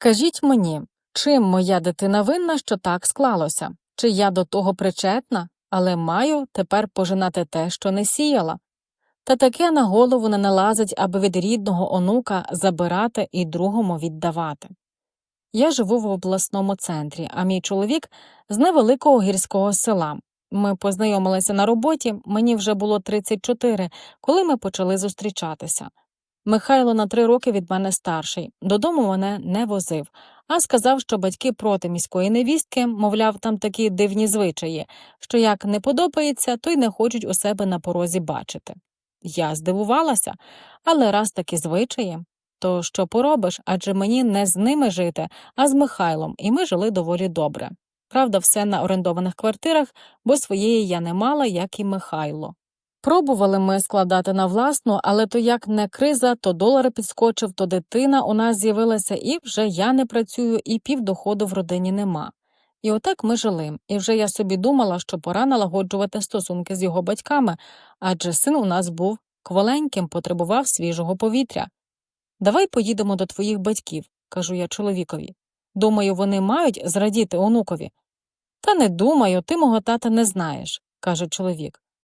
Скажіть мені, чим моя дитина винна, що так склалося? Чи я до того причетна, але маю тепер пожинати те, що не сіяла? Та таке на голову не налазить, аби від рідного онука забирати і другому віддавати. Я живу в обласному центрі, а мій чоловік з невеликого гірського села. Ми познайомилися на роботі, мені вже було 34, коли ми почали зустрічатися. Михайло на три роки від мене старший, додому мене не возив, а сказав, що батьки проти міської невістки, мовляв, там такі дивні звичаї, що як не подобається, то й не хочуть у себе на порозі бачити. Я здивувалася, але раз такі звичаї, то що поробиш, адже мені не з ними жити, а з Михайлом, і ми жили доволі добре. Правда, все на орендованих квартирах, бо своєї я не мала, як і Михайло. Пробували ми складати на власну, але то як не криза, то долар підскочив, то дитина у нас з'явилася, і вже я не працюю, і півдоходу в родині нема. І отак ми жили, і вже я собі думала, що пора налагоджувати стосунки з його батьками, адже син у нас був кволеньким, потребував свіжого повітря. Давай поїдемо до твоїх батьків, кажу я чоловікові. Думаю, вони мають зрадіти онукові. Та не думаю, ти мого тата не знаєш, каже чоловік.